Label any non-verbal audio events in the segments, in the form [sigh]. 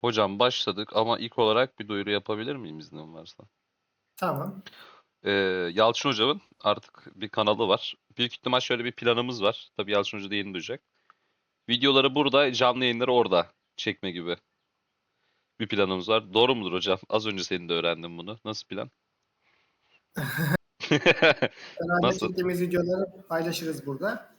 Hocam başladık ama ilk olarak bir duyuru yapabilir miyim iznin varsa? Tamam. Ee, Yalçın Hocam'ın artık bir kanalı var. Büyük ihtimal şöyle bir planımız var. Tabii Yalçın Hoca da yeni duyacak. Videoları burada, canlı yayınları orada çekme gibi bir planımız var. Doğru mudur hocam? Az önce senin de öğrendim bunu. Nasıl plan? [laughs] Nasıl? çektiğimiz videoları paylaşırız burada.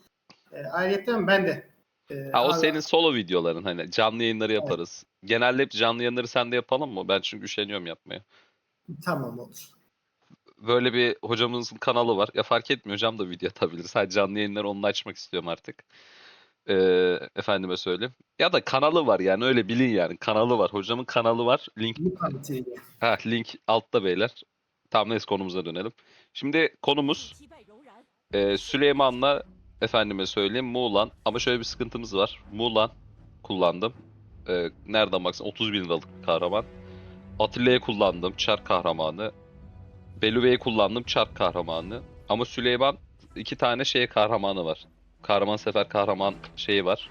E, ayrıca ben de e, Ha o abi- senin solo videoların hani canlı yayınları yaparız. Genelde hep canlı yayınları sende yapalım mı? Ben çünkü üşeniyorum yapmaya. Tamam olur. Böyle bir hocamızın kanalı var. Ya fark etmiyor hocam da video atabilir. Sadece canlı yayınları onu açmak istiyorum artık. Ee, efendime söyleyeyim. Ya da kanalı var yani öyle bilin yani. Kanalı var. Hocamın kanalı var. Link ha link altta beyler. Tamam neyse konumuza dönelim. Şimdi konumuz e, Süleyman'la efendime söyleyeyim Muğlan. Ama şöyle bir sıkıntımız var. Muğlan kullandım. E, nereden baksan 30 bin liralık kahraman. Atilla'yı kullandım. Çark kahramanı. Beluve'yi kullandım. Çark kahramanı. Ama Süleyman iki tane şey kahramanı var. Kahraman sefer kahraman şeyi var.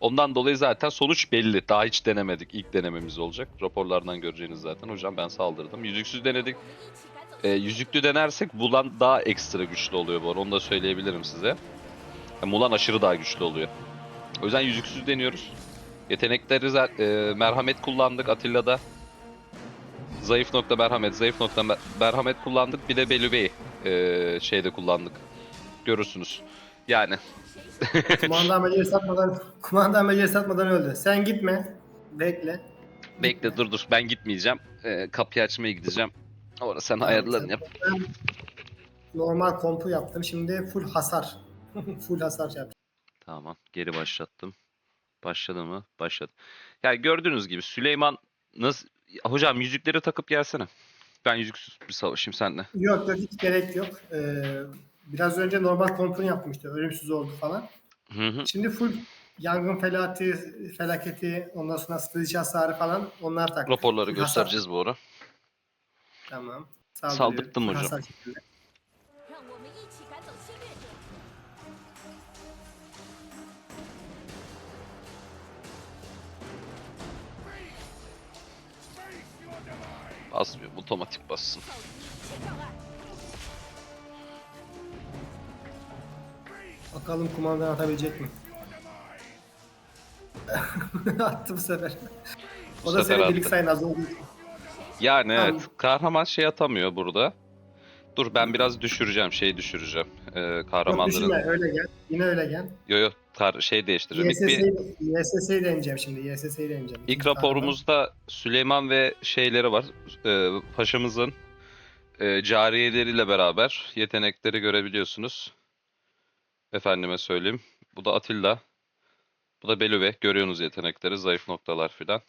Ondan dolayı zaten sonuç belli. Daha hiç denemedik. İlk denememiz olacak. Raporlardan göreceğiniz zaten. Hocam ben saldırdım. Yüzüksüz denedik. E, yüzüklü denersek Mulan daha ekstra güçlü oluyor bu arada. Onu da söyleyebilirim size. E, Mulan aşırı daha güçlü oluyor. O yüzden yüzüksüz deniyoruz. Yetenekleri e, merhamet kullandık Atilla'da. Zayıf nokta merhamet, zayıf nokta mer- merhamet kullandık. Bir de Belübe'yi e, şeyde kullandık. Görürsünüz. Yani [laughs] Kumandan beceri satmadan, kumandan beceri satmadan öldü. Sen gitme. Bekle. bekle dur dur ben gitmeyeceğim. E, kapıyı açmaya gideceğim. Orada sen ayarlarını yap. Normal kompu yaptım. Şimdi full hasar. [laughs] full hasar yapacağım. Tamam, geri başlattım. Başladı mı? Başladı. Yani gördüğünüz gibi Süleyman nasıl... Hocam yüzükleri takıp gelsene. Ben yüzüksüz bir savaşayım seninle. Yok yok hiç gerek yok. Ee, biraz önce normal yaptım işte. Ölümsüz oldu falan. Hı hı. Şimdi full yangın felaketi, felaketi ondan sonra strateji hasarı falan onlar taktık. Raporları hasar. göstereceğiz bu ara. Tamam. Saldırttım Full hocam. hasar şeklinde. Basmıyor. Otomatik bassın. Bakalım kumandan atabilecek mi? [laughs] Attı bu sefer. Bu o da sefer senin delik sayın az oldu. Yani evet. Kahraman şey atamıyor burada. Dur ben biraz düşüreceğim. Şeyi düşüreceğim. Ee, Yok kahramanların. düşünme öyle gel. Yine öyle gel. Yo yo. Kar şey değiştireceğim. İlk, bir, YSS'yi YSS'yi deneyeceğim şimdi. YSS'yi deneyeceğim. ilk raporumuzda Süleyman ve şeyleri var. Ee, paşamızın e, cariyeleriyle beraber yetenekleri görebiliyorsunuz. Efendime söyleyeyim. Bu da Atilla. Bu da Belüve. Görüyorsunuz yetenekleri, zayıf noktalar filan.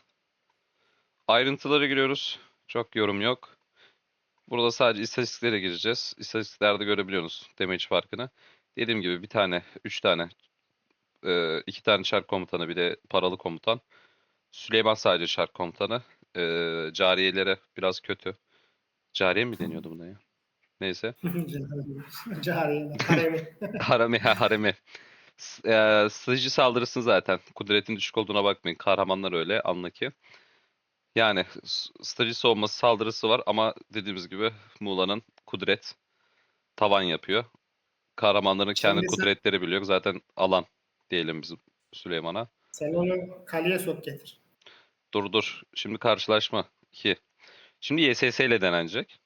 Ayrıntılara giriyoruz. Çok yorum yok. Burada sadece istatistiklere gireceğiz. İstatistiklerde görebiliyorsunuz damage farkını. Dediğim gibi bir tane, üç tane, e, iki tane çark komutanı bir de paralı komutan. Süleyman sadece çark komutanı. E, cariyelere biraz kötü. Cariye mi deniyordu buna ya? Neyse. [laughs] Cariye, haremi. [laughs] Haremi, ha, haremi. S- eee, Sıcı saldırısın zaten. Kudretin düşük olduğuna bakmayın. Kahramanlar öyle anla ki. Yani s- stratejisi olması saldırısı var ama dediğimiz gibi Muğla'nın kudret tavan yapıyor. Kahramanların kendi Şimdi sen- kudretleri biliyor. Zaten alan diyelim biz Süleyman'a. Sen onu kaleye sok getir. Dur dur. Şimdi karşılaşma 2. Şimdi YSS ile denenecek.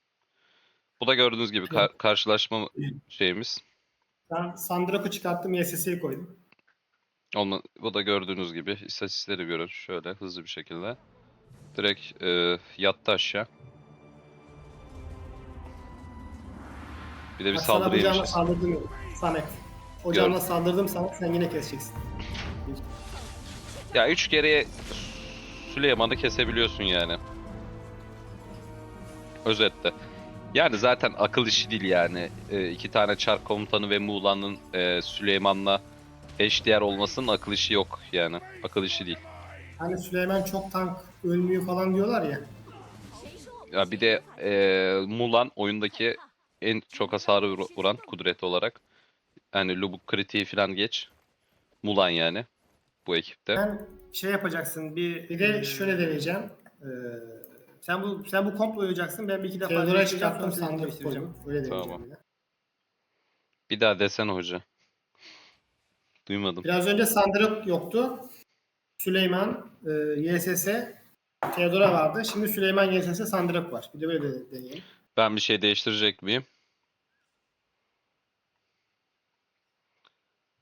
Bu da gördüğünüz gibi kar- karşılaşma şeyimiz. Ben Sandraku çıkarttım YSS'yi koydum. Onu, bu da gördüğünüz gibi istatistikleri görün şöyle hızlı bir şekilde. Direkt e, yattı aşağı. Bir de bir sana saldırı canla yemişiz. saldırdım Samet. O Gör. canla saldırdım sana sen yine keseceksin. Ya üç kere Süleyman'ı kesebiliyorsun yani. Özetle. Yani zaten akıl işi değil yani. E, iki tane çark komutanı ve Muğla'nın e, Süleyman'la eşdeğer olmasının akıl işi yok yani. Akıl işi değil. Hani Süleyman çok tank ölmüyor falan diyorlar ya. Ya bir de e, Mulan oyundaki en çok hasarı vuran kudretli olarak. Yani Lubuk kritiği falan geç. Mulan yani bu ekipte. Sen şey yapacaksın bir, bir de hmm. şöyle deneyeceğim. Ee, sen bu sen bu komplo yapacaksın. Ben bir iki defa Theodor'a çıkarttım sonra sandık koydum. Öyle. Tamam. bir daha desene hoca. Duymadım. Biraz önce sandık yoktu. Süleyman, e, YSS, Teodora vardı. Şimdi Süleyman, YSS, Sandrok var. Bir de böyle de- deneyelim. Ben bir şey değiştirecek miyim?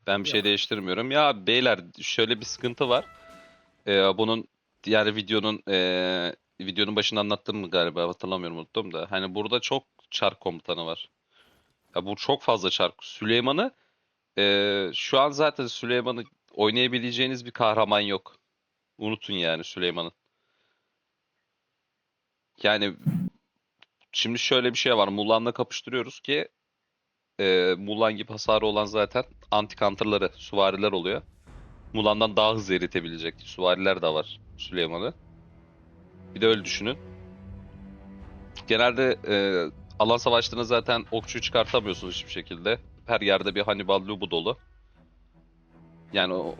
Ben bir şey Yok. değiştirmiyorum. Ya beyler şöyle bir sıkıntı var. Ee, bunun diğer videonun ee, videonun başında anlattım mı galiba hatırlamıyorum unuttum da. Hani burada çok çark komutanı var. Ya bu çok fazla çark. Süleyman'ı ee, şu an zaten Süleyman'ı oynayabileceğiniz bir kahraman yok. Unutun yani Süleyman'ın. Yani Şimdi şöyle bir şey var. Mulan'la kapıştırıyoruz ki e, Mulan gibi hasarı olan zaten anti counter'ları, süvariler oluyor. Mulan'dan daha hızlı eritebilecek süvariler de var Süleyman'ı. Bir de öyle düşünün. Genelde e, alan savaşlarına zaten okçuyu çıkartamıyorsunuz hiçbir şekilde. Her yerde bir Hannibal Lubu dolu. Yani o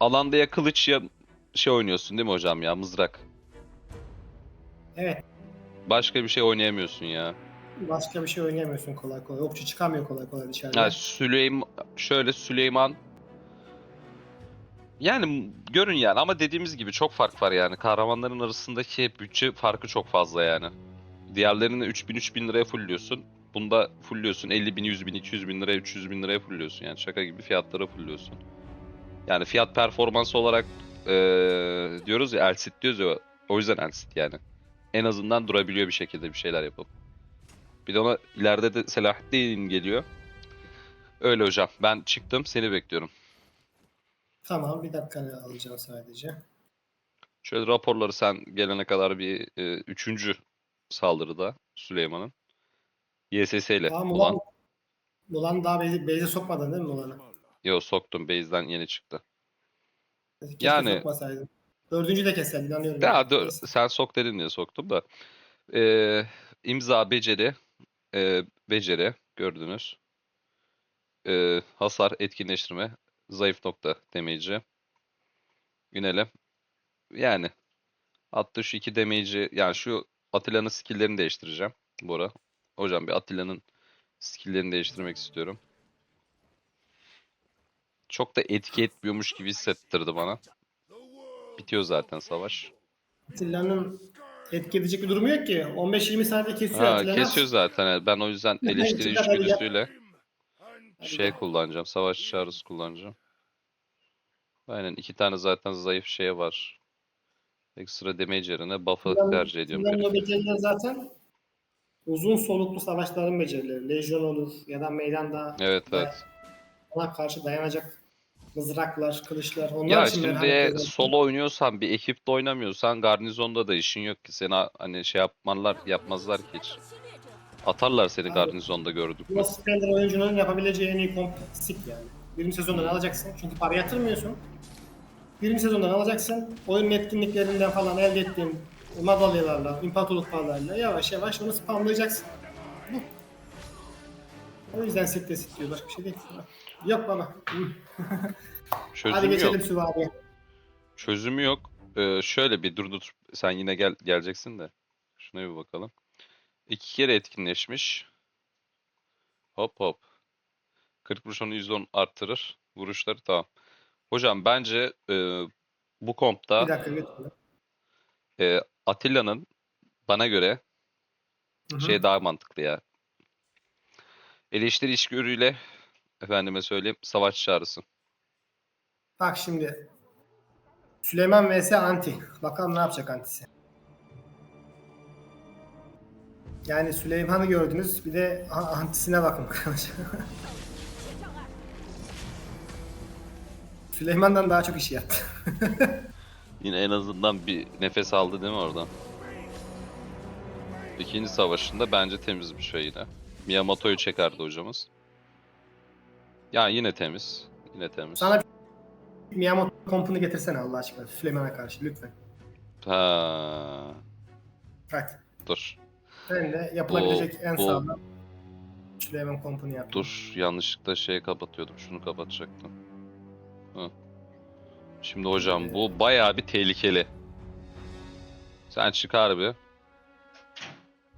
alanda ya kılıç ya şey oynuyorsun değil mi hocam ya mızrak. Evet. Başka bir şey oynayamıyorsun ya. Başka bir şey oynayamıyorsun kolay kolay. Okçu çıkamıyor kolay kolay dışarıda. Ya Süleyman şöyle Süleyman yani görün yani ama dediğimiz gibi çok fark var yani. Kahramanların arasındaki bütçe farkı çok fazla yani. Diğerlerini 3000 3000 liraya fullüyorsun. Bunda fullüyorsun 50 bin, 100 bin, 200 bin liraya, 300 bin liraya fullüyorsun. Yani şaka gibi fiyatlara fullüyorsun. Yani fiyat performans olarak eee, diyoruz ya Elsit diyoruz ya o yüzden Elsit yani. En azından durabiliyor bir şekilde bir şeyler yapıp. Bir de ona ileride de Selahattin geliyor. Öyle hocam. Ben çıktım. Seni bekliyorum. Tamam bir dakika alacağım sadece. Şöyle raporları sen gelene kadar bir e, üçüncü saldırıda Süleyman'ın. YSS ile Tamam ulan. Mulan daha beyze, beyze sokmadın değil mi Mulan'ı? Yo soktum. Base'den yeni çıktı. Keşke Yani-. Dördüncü de keser inanıyorum. Ya dö- sen sok dedin diye soktum da. E, imza beceri. e, beceri gördünüz. E, hasar etkinleştirme. Zayıf nokta damage'i. Yönelim. Yani Hatta şu iki damage'i yani şu Atilla'nın skill'lerini değiştireceğim Bora. Hocam bir Atilla'nın skill'lerini değiştirmek istiyorum. Çok da etki etmiyormuş gibi hissettirdi bana. Bitiyor zaten savaş. Atilla'nın etki edecek bir durumu yok ki. 15-20 saniyede kesiyor Ha, Atilla. kesiyor zaten. Ben o yüzden Hayır, eleştiri hadi içgüdüsüyle Hadi şey kullanacağım. Savaş çağrısı kullanacağım. Aynen iki tane zaten zayıf şeye var. Ekstra damage yerine buff'ı Atilla'nın- tercih ediyorum. Atilla'nın o direkt. becerileri zaten uzun soluklu savaşların becerileri. Lejyon olur ya da meydanda Evet evet. Ona karşı dayanacak mızraklar, kılıçlar. Onlar Ya için şimdi solo oynuyorsan bir ekiple oynamıyorsan garnizonda da işin yok ki seni hani şey yapmanlar yapmazlar ki hiç. Atarlar seni Abi. garnizonda gördük? Bu Spender oyuncunun yapabileceği en iyi komp sik yani. Birinci sezondan alacaksın çünkü para yatırmıyorsun. Birinci sezondan alacaksın. Oyun etkinliklerinden falan elde ettiğin madalyalarla, imparatorluk paralarıyla yavaş yavaş onu spamlayacaksın. O yüzden sikte sik diyor. Başka bir şey değil. Yok baba. [laughs] Hı. Hadi Çözümü geçelim yok. Çözümü yok. Ee, şöyle bir dur dur. Sen yine gel geleceksin de. Şuna bir bakalım. İki kere etkinleşmiş. Hop hop. 40 vuruş onu %10 arttırır. Vuruşları tamam. Hocam bence e, bu Bir kompta dakika geçelim. e, Atilla'nın bana göre Hı hı. şey daha mantıklı ya. Eleştiri içgörüyle efendime söyleyeyim savaş çağrısı. Bak şimdi. Süleyman vs Anti. Bakalım ne yapacak Antisi. Yani Süleyman'ı gördünüz. Bir de Antisine bakın. [laughs] Süleyman'dan daha çok iş yaptı. [laughs] Yine en azından bir nefes aldı değil mi oradan? İkinci savaşında bence temiz bir şey yine. Miyamoto'yu çekerdi hocamız. Ya yine temiz. Yine temiz. Sana bir Miyamoto kompunu getirsene Allah aşkına. Süleyman'a karşı lütfen. Ha, Hadi. dur. Ben de yapılabilecek Bu- en sağlam Süleyman kompunu yaptım. Dur. Yanlışlıkla şey kapatıyordum. Şunu kapatacaktım. Hı. Şimdi hocam bu bayağı bir tehlikeli. Sen çıkar bir.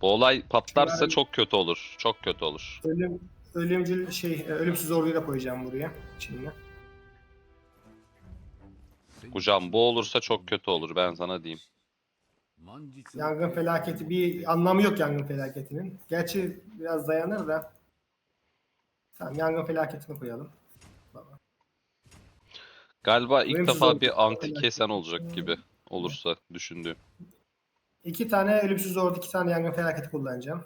Bu olay patlarsa Çıkar. çok kötü olur. Çok kötü olur. Ölüm, ölümcül şey, e, ölümsüz orduyu da koyacağım buraya. Şimdi. Hocam bu olursa çok kötü olur ben sana diyeyim. Yangın felaketi bir anlamı yok yangın felaketinin. Gerçi biraz dayanır da. Tamam yangın felaketini koyalım. Galiba ilk Ölümsüz defa ordu. bir anti kesen olacak gibi olursa düşündüğüm. İki tane ölümsüz ordu, iki tane yangın felaketi kullanacağım.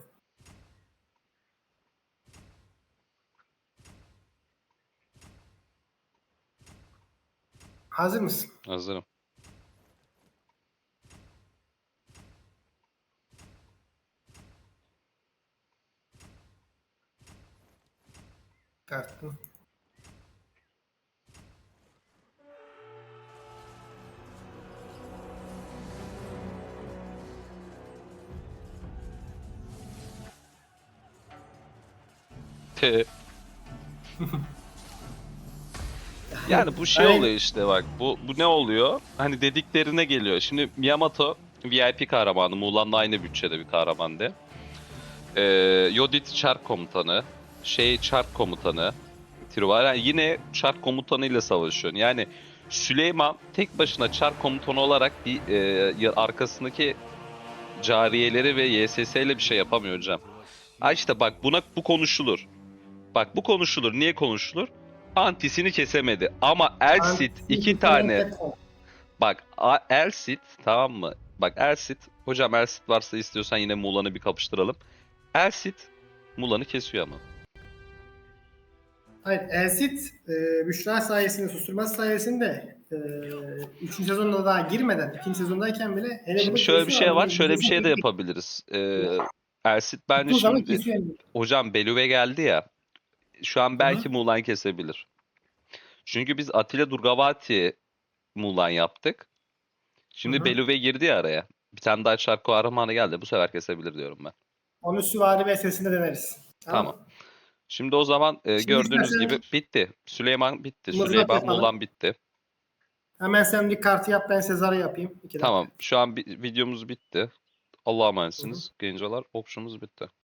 Hazır mısın? Hazırım. Kartın. Te. [laughs] Yani bu şey Aynen. oluyor işte bak. Bu bu ne oluyor? Hani dediklerine geliyor. Şimdi Miyamoto VIP kahramanı. Mulan'la aynı bütçede bir kahramandı. Ee, Yodit Çark komutanı. Şey Çark komutanı. Tiruvar. Yani yine Çark komutanıyla savaşıyor. Yani Süleyman tek başına Çark komutanı olarak bir e, arkasındaki cariyeleri ve YSS ile bir şey yapamıyor hocam. Ha işte bak buna bu konuşulur. Bak bu konuşulur. Niye konuşulur? Antisini kesemedi. Ama Elsit iki tane bak A- Elsit tamam mı? Bak Elsit hocam Elsit varsa istiyorsan yine Mulan'ı bir kapıştıralım. Elsit Mulan'ı kesiyor ama. Hayır, Elsit e, Büşra sayesinde, susturması sayesinde e, 3. sezonda daha girmeden, 2. sezondayken bile hele bunu Şimdi şöyle bir kesiyor şey ama var. Şöyle bir şey de yapabiliriz. Ee, Elsit bence zaman şimdi kesiyor hocam Beluve geldi ya. Şu an belki Mulan kesebilir. Çünkü biz Atilla Durgavati Mulan yaptık. Şimdi. Beluve girdi ya araya. Bir tane daha çark kahramanı geldi. Bu sefer kesebilir diyorum ben. Onu süvari ve sesinde deneriz. Tamam. Şimdi o zaman e, Şimdi gördüğünüz istersen- gibi bitti. Süleyman bitti. Mızrak Süleyman yapalım. Mulan bitti. Hemen sen bir kartı yap, ben Sezar'ı yapayım. İki dakika. Tamam. Şu an bi- videomuz bitti. Allah'a emanetsiniz. Gencolar. Option'umuz bitti.